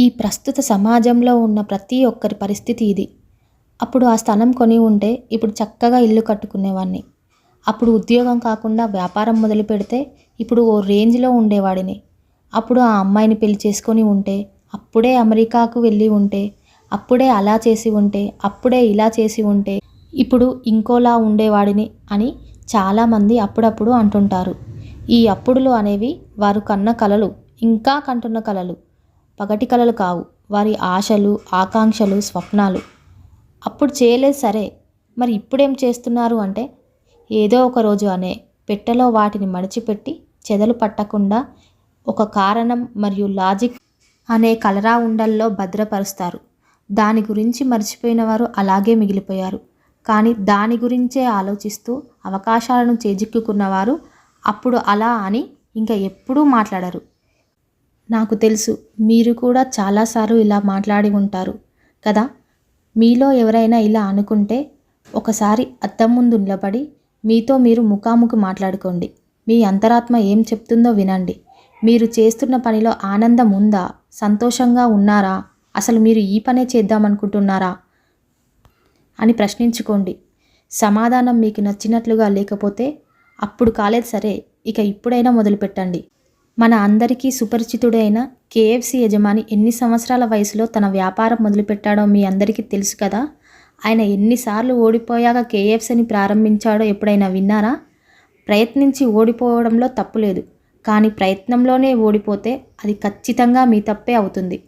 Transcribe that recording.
ఈ ప్రస్తుత సమాజంలో ఉన్న ప్రతి ఒక్కరి పరిస్థితి ఇది. అప్పుడు ఆ స్థలం కొని ఉంటే ఇప్పుడు చక్కగా ఇల్లు కట్టుకునేవాడిని అప్పుడు ఉద్యోగం కాకుండా వ్యాపారం మొదలు పెడితే ఇప్పుడు ఓ రేంజ్లో ఉండేవాడిని. అప్పుడు ఆ అమ్మాయిని పెళ్ళి చేసుకొని ఉంటే అప్పుడే అమెరికాకు వెళ్ళి ఉంటే అప్పుడే అలా చేసి ఉంటే అప్పుడే ఇలా చేసి ఉంటే ఇప్పుడు ఇంకోలా ఉండేవాడిని అని చాలామంది అప్పుడప్పుడు అంటుంటారు. ఈ అప్పుడులు అనేవి వారు కన్న కలలు ఇంకా కంటున్న కలలు. పగటి కలలు కావు. వారి ఆశలు ఆకాంక్షలు స్వప్నాలు. అప్పుడు చేయలేదు సరే. మరి ఇప్పుడేం చేస్తున్నారు అంటే ఏదో ఒక రోజు అనే పెట్టెలో వాటిని మడిచిపెట్టి చెదలు పట్టకుండా ఒక కారణం మరియు లాజిక్ అనే కలరా ఉండల్లో భద్రపరుస్తారు. దాని గురించి మర్చిపోయిన వారు అలాగే మిగిలిపోయారు. కానీ దాని గురించే ఆలోచిస్తూ అవకాశాలను చేజిక్కుకున్నవారు అప్పుడు అలా అని ఇంకా ఎప్పుడూ మాట్లాడరు. నాకు తెలుసు. మీరు కూడా చాలాసార్లు ఇలా మాట్లాడి ఉంటారు. కదా? మీలో ఎవరైనా ఇలా అనుకుంటే ఒకసారి అద్దం ముందు నిలబడి మీతో మీరు ముఖాముఖి మాట్లాడుకోండి. మీ అంతరాత్మ ఏం చెప్తుందో వినండి. మీరు చేస్తున్న పనిలో ఆనందం ఉందా? సంతోషంగా ఉన్నారా? అసలు మీరు ఈ పనే చేద్దామనుకుంటున్నారా? అని ప్రశ్నించుకోండి. సమాధానం మీకు నచ్చినట్లుగా లేకపోతే అప్పుడు కాలేదు సరే ఇక ఇప్పుడైనా మొదలుపెట్టండి. మన అందరికీ సుపరిచితుడైన కేఎఫ్సి యజమాని ఎన్ని సంవత్సరాల వయసులో తన వ్యాపారం మొదలుపెట్టాడో మీ అందరికీ తెలుసు కదా? ఆయన ఎన్నిసార్లు ఓడిపోయాక కేఎఫ్సీని ప్రారంభించాడో ఎప్పుడైనా విన్నారా? ప్రయత్నించి ఓడిపోవడంలో తప్పు లేదు. కానీ ప్రయత్నంలోనే ఓడిపోతే అది ఖచ్చితంగా మీ తప్పే అవుతుంది.